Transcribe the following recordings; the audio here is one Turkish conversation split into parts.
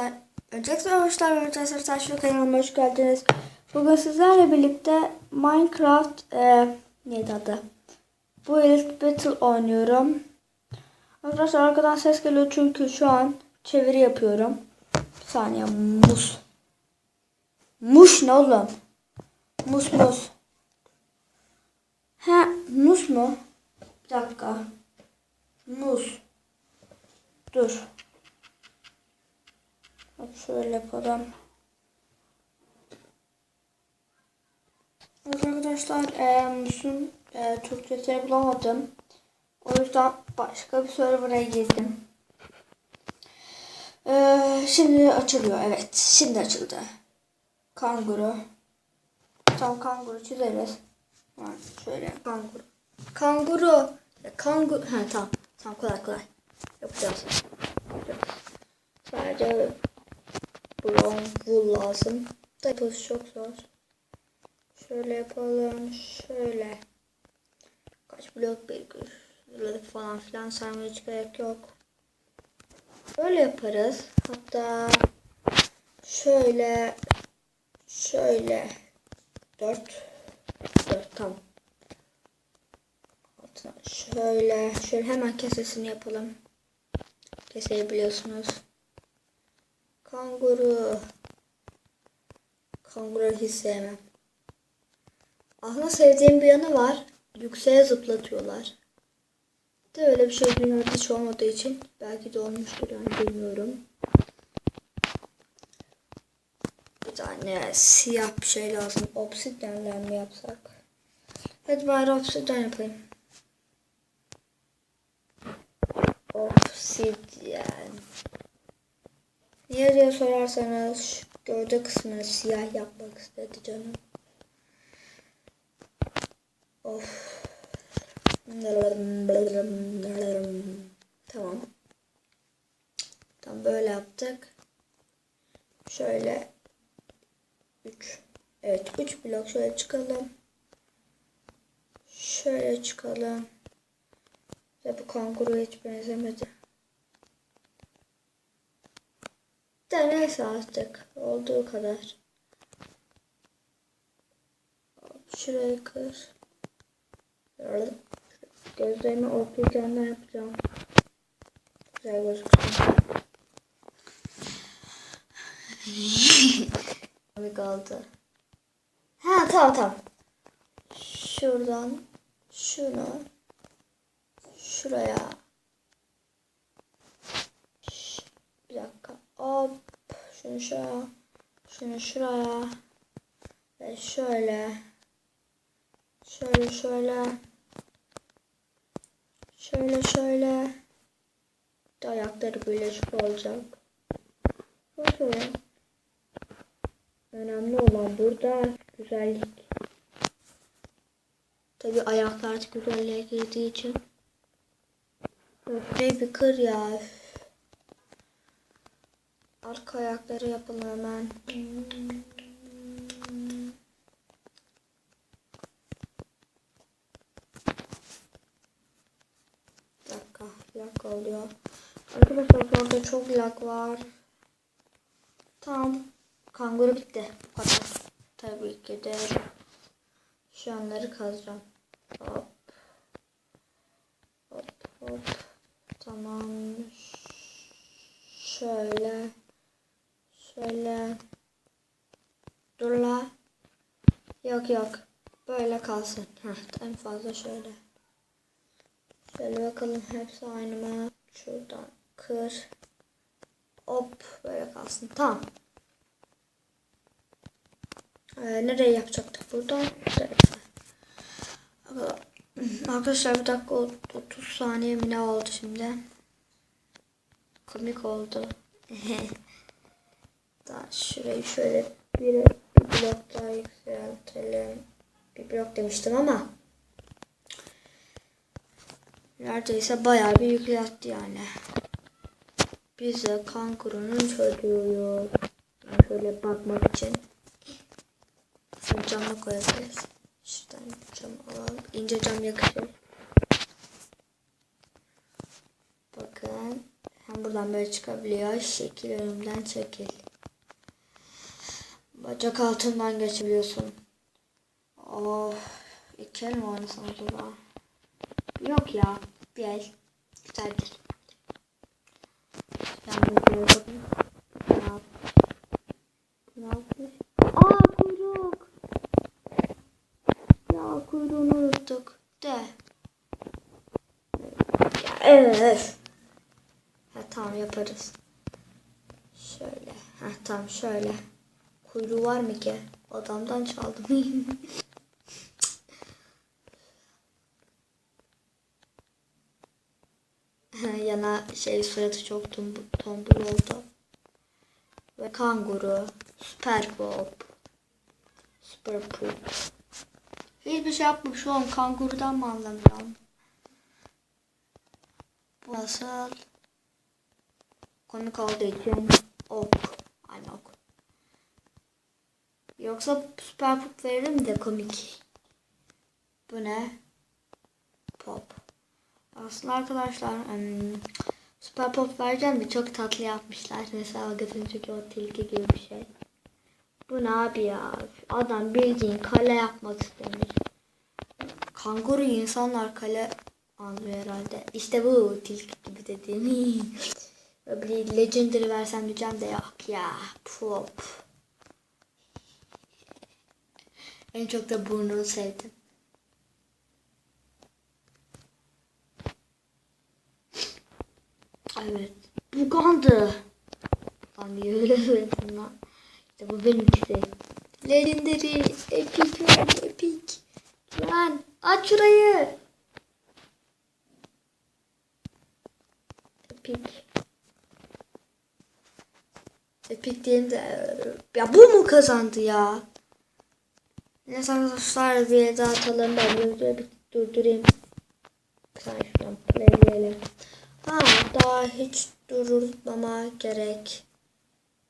arkadaşlar. Öncelikle arkadaşlar arkadaşlar Taşlı kanalıma hoş geldiniz. Bugün sizlerle birlikte Minecraft e, neydi adı? Bu Elite Battle oynuyorum. Arkadaşlar arkadan ses geliyor çünkü şu an çeviri yapıyorum. Bir saniye mus. Muş ne oğlum? Mus mus. He mus mu? Bir dakika. Mus. Dur. Şöyle yapalım. Evet arkadaşlar e, Mus'un e, Türkçesini bulamadım. O yüzden başka bir server'a girdim. E, şimdi açılıyor. Evet. Şimdi açıldı. Kanguru. Tamam kanguru çizeriz. Şöyle kanguru. Kanguru. Ya, kanguru. Ha tamam. Tamam kolay kolay. Yapacağız. Yapacağız. Sadece brown wool lazım. Yapılışı çok zor. Şöyle yapalım. Şöyle. Kaç blok bir falan filan saymaya hiç gerek yok. Böyle yaparız. Hatta şöyle şöyle dört dört tam altına şöyle şöyle hemen kesesini yapalım. Keseyi biliyorsunuz. Kanguru. Kanguru hiç sevmem. Aslında sevdiğim bir yanı var. Yükseğe zıplatıyorlar. De öyle bir şey dünyada hiç olmadığı için belki de olmuştur yani bilmiyorum. Bir tane siyah bir şey lazım. Obsidyenler mi yapsak? Hadi bari obsidyen yapayım. Obsidyen. Niye diye sorarsanız şu gövde kısmını siyah yapmak istedi canım. Of. Tamam. Tam böyle yaptık. Şöyle 3 Evet 3 blok şöyle çıkalım. Şöyle çıkalım. Ve bu kanguru hiç benzemedi. De neyse artık. Olduğu kadar. Şurayı kır. Gözlerimi okurken yapacağım. Güzel gözüksün. Bir kaldı. Ha tamam tamam. Şuradan şunu şuraya Ş- bir dakika hop. Şunu şuraya şunu şuraya ve şöyle. Şöyle şöyle. Şöyle şöyle. De ayakları birleşik olacak. Şöyle önemli olan burada güzellik. Tabi ayaklar güzelliğe girdiği için. Şurayı bir kır ya. Arka ayakları yapalım hemen. Bir dakika, lag oluyor. Arkadaşlar orada çok lag var. Tamam. Kanguru bitti. Bu kadar. Tabii ki de şu anları kazacağım. Hop. Hop hop. Tamam. Şöyle. Şöyle. Dur la. Yok yok. Böyle kalsın. Heh, en fazla şöyle. Şöyle bakalım hepsi aynı mı? Şuradan kır. Hop böyle kalsın. Tamam. Ee, nereye yapacaktık buradan? Arkadaşlar bir dakika 30 saniye mi ne oldu şimdi? Komik oldu. daha şurayı şöyle bir, bir blok daha yükseltelim. Bir blok demiştim ama neredeyse bayağı bir yükseltti yani. Bize kangurunun çocuğu. Yani şöyle bakmak için. Şimdi camla koyabiliriz. Şuradan cam alalım. İnce cam yakışır. Bakın. Hem buradan böyle çıkabiliyor. Şekil önümden çekil. Bacak altından geçebiliyorsun. Of. İki el mi oynasam acaba? Yok ya. Bir el. Güzeldir. Ben böyle bakayım. Ne yap? Ne yapmış? Aa kuyruk. Ya kuyruğunu unuttuk. De. Evet. Ha, tamam yaparız. Şöyle. Ha, tamam şöyle. Kuyruğu var mı ki? Adamdan çaldım. Yana şey suratı çok tombul, oldu. Ve kanguru. Süper pop. Süper pop. Hiçbir şey yapmamış oğlum. Kangurudan mı anlamıyorum? Bu nasıl? Komik olduğu için ok. Aynı ok. Yoksa süper pop veririm de komik. Bu ne? Pop. Aslında arkadaşlar em, süper pop vereceğim de çok tatlı yapmışlar. Mesela götürünceki o tilki gibi bir şey. Bu ne abi ya? Adam bildiğin kale yapmak istemiş. Kanguru insanlar kale anlıyor herhalde. İşte bu tilki gibi dediğim. Böyle legendary versem diyeceğim de yok ya. Pop. En çok da burnunu sevdim. Evet. Bugandı. Lan diye öyle söyledim lan. İşte bu benimkisi. Legendary. Epic man. Epic. Lan aç şurayı. Epic. Epic diyelim de ya bu mu kazandı ya? Neyse arkadaşlar bir daha atalım ben videoyu bir durdurayım. Sen şuradan playleyelim. Ha daha hiç durulmama gerek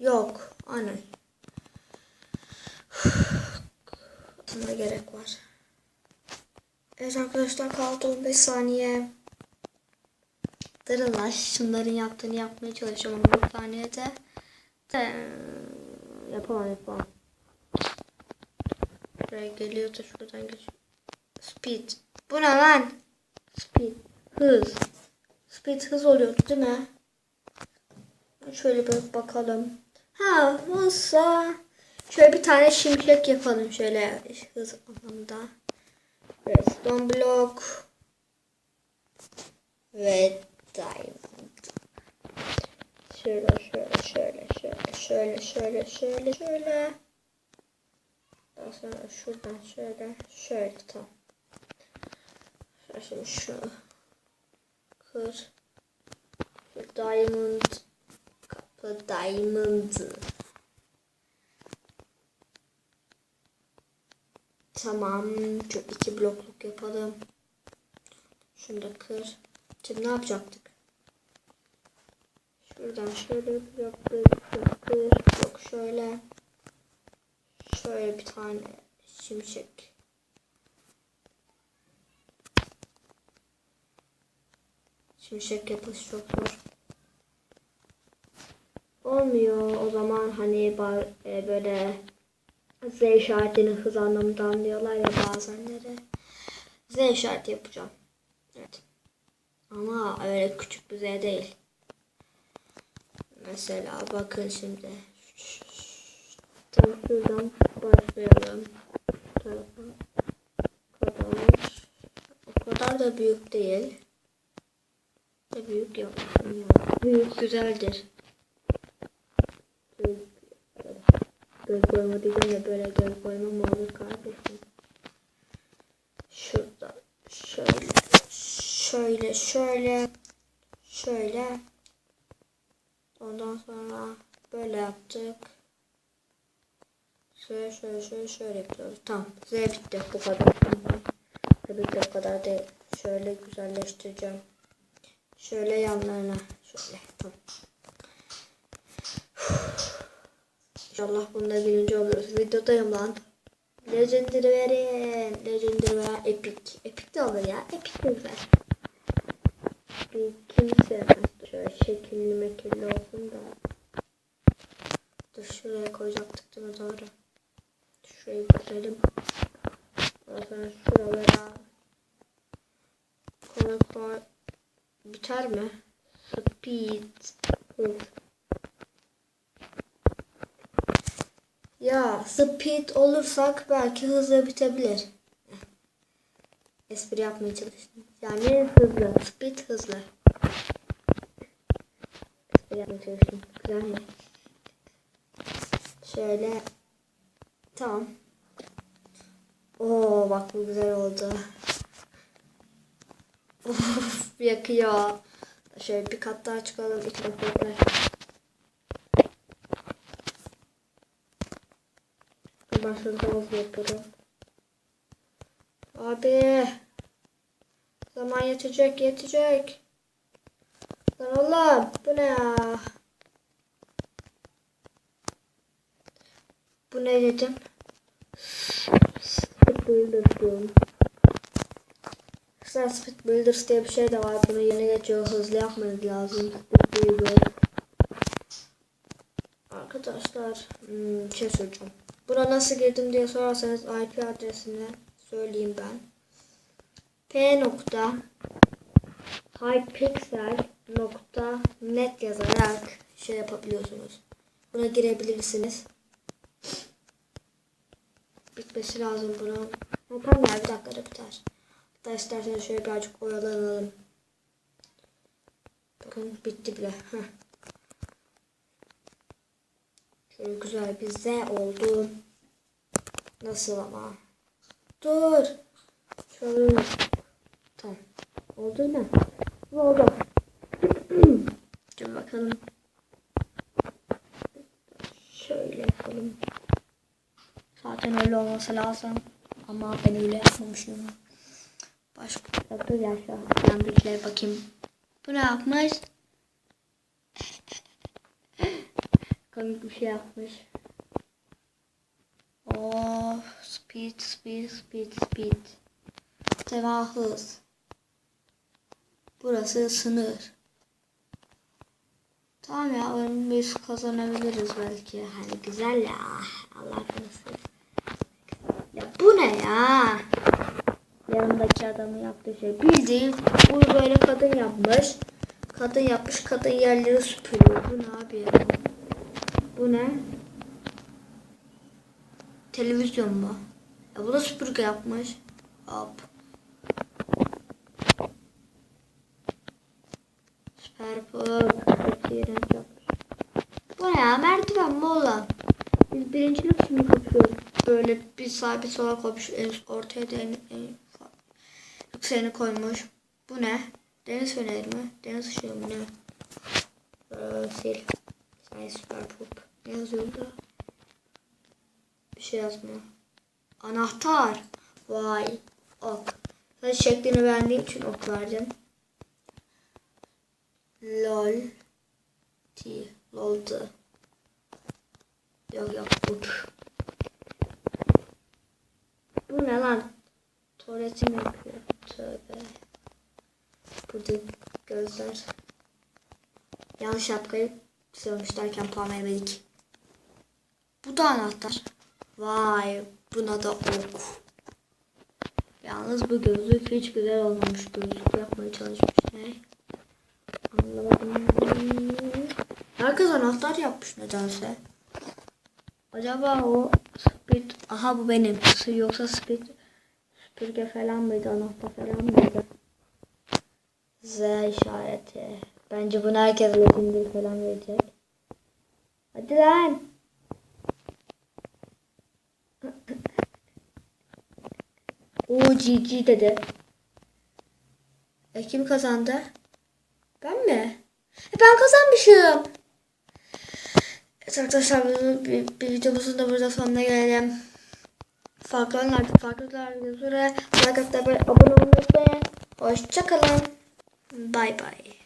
yok. Aynen. Buna gerek var. Evet arkadaşlar kaldı 15 saniye. Dırılaş şunların yaptığını yapmaya çalışıyorum 15 saniyede. De, yapamam yapamam. Buraya geliyor da şuradan geçiyor. Speed. Bu ne lan? Speed. Hız. Speed hız oluyordu değil mi? Şöyle bir bakalım. Ha olsa şöyle bir tane şimşek yapalım şöyle hız anlamında. Evet, stone block ve diamond. Şöyle şöyle şöyle şöyle şöyle şöyle şöyle şöyle. Daha sonra şuradan şöyle şöyle tam. Şimdi şu kır. Şu diamond kapı diamond. Tamam. Şu iki blokluk yapalım. Şunu da kır. Şimdi ne yapacaktık? Şuradan şöyle blok kır, blok kır, blok şöyle. Şöyle bir tane şimşek. Şimşek yapısı çok zor. Olmuyor o zaman hani e, böyle Z işaretini hız anlamında anlıyorlar ya bazenleri. Z işareti yapacağım. Evet. Ama öyle küçük bir Z değil. Mesela bakın şimdi. Tam şuradan başlayalım. Bu tarafa kadar. O kadar da büyük değil. Da büyük ya. Büyük güzeldir. Göz, göz boyama diyeceğim de böyle göz boyama mı olur kardeşim? Şurada şöyle şöyle şöyle şöyle ondan sonra böyle yaptık. Şöyle şöyle şöyle şöyle yapıyoruz. Tamam. Z bitti. Bu kadar. Tabii ki o kadar değil. Şöyle güzelleştireceğim. Şöyle yanlarına. Şöyle. Tamam. İnşallah bunda birinci oluruz. Videodayım lan. Legendary verin. Legendary veya epic. Epic de olur ya. Epic de güzel. Bir kim sevmez. Şöyle Şöyle şekilli mekilli olsun da. Dur şuraya koyacaktık değil mi? Doğru. Şurayı bitirelim. Ondan sonra şuralara koy. Biter mi? Speed. Hız. Ya speed olursak belki hızlı bitebilir. Espri yapmaya çalıştım. Yani hızlı. Speed hızlı. Espri yapmaya çalıştım. Güzel mi? Şöyle. Tamam. Oo bak bu güzel oldu. Of yakıyor. Şöyle bir kat daha çıkalım. İki dakika. Ben şurada hızlı yapıyorum. Abi. Zaman yetecek yetecek. Lan oğlum bu ne ya? Bu ne dedim? Speed Builder diyorum. Güzel Speed Builders diye bir şey de var. Bunu yeni geçiyor. Hızlı yapmanız lazım. Speed Builder. Arkadaşlar hmm, şey soracağım. Buna nasıl girdim diye sorarsanız IP adresini söyleyeyim ben. P nokta hypixel nokta net yazarak şey yapabiliyorsunuz. Buna girebilirsiniz. Bitmesi lazım bunun. Ha, Tam ya bir dakikada biter. Hatta isterseniz şöyle birazcık oyalanalım. Bakın bitti bile. Şöyle güzel bir Z oldu. Nasıl ama? Dur. Şöyle. Tamam. Oldu mu? Oldu. Dur bakalım. Şöyle yapalım. Zaten öyle olması lazım. Ama ben öyle yapmamışım. Başka dur ya şu an. Ben bir bakayım. Bu ne yapmış? Komik bir şey yapmış. Oh, speed, speed, speed, speed. Tema hız. Burası sınır. Tamam ya biz kazanabiliriz belki. Hani güzel ya. Allah korusun. Ya bu ne ya? Yanımdaki adamın yaptığı şey. Bildiğin bu böyle kadın yapmış. Kadın yapmış kadın yerleri süpürüyor. Bu ne abi ya? Bu ne? Televizyon mu? Ya bu da süpürge yapmış. Hop. Süper. Bu ne ya? Merdiven mi olan? Biz birincilik şimdi kapıyoruz. Böyle bir sağa bir sola koymuş. Ortaya en yükseğini koymuş. Bu ne? Deniz feneri mi? Deniz ışığı mı ne? Ee, sil. Say süper pop. Ne yazıyor burada? Bir şey yazmıyor. Anahtar. Vay. Ok. Ben şeklini beğendiğim için ok verdim. Lol. T. Lol'du. Yok yok uç. Bu ne lan? Tuvaletim yapıyor. Tövbe. Burada gözler. Yanlış şapkayı sığmış derken puan. Bu da anahtar. Vay buna da ok. Yalnız bu gözlük hiç güzel olmamış. Gözlük yapmaya çalışmış. Ne? Anlamadım. Herkes anahtar yapmış nedense. Acaba o speed... Aha bu benim. Yoksa speed süpürge falan mıydı? Anahtar falan mıydı? Z işareti. Bence bunu herkes lezzet falan verecek. Hadi lan. O GG dedi. E kim kazandı? Ben mi? E ben kazanmışım. Evet arkadaşlar bir, bir, videomuzun da burada sonuna gelelim. Farklı oyunlarda farklı videolara like atıp abone olmayı unutmayın. Hoşçakalın. Bye bye.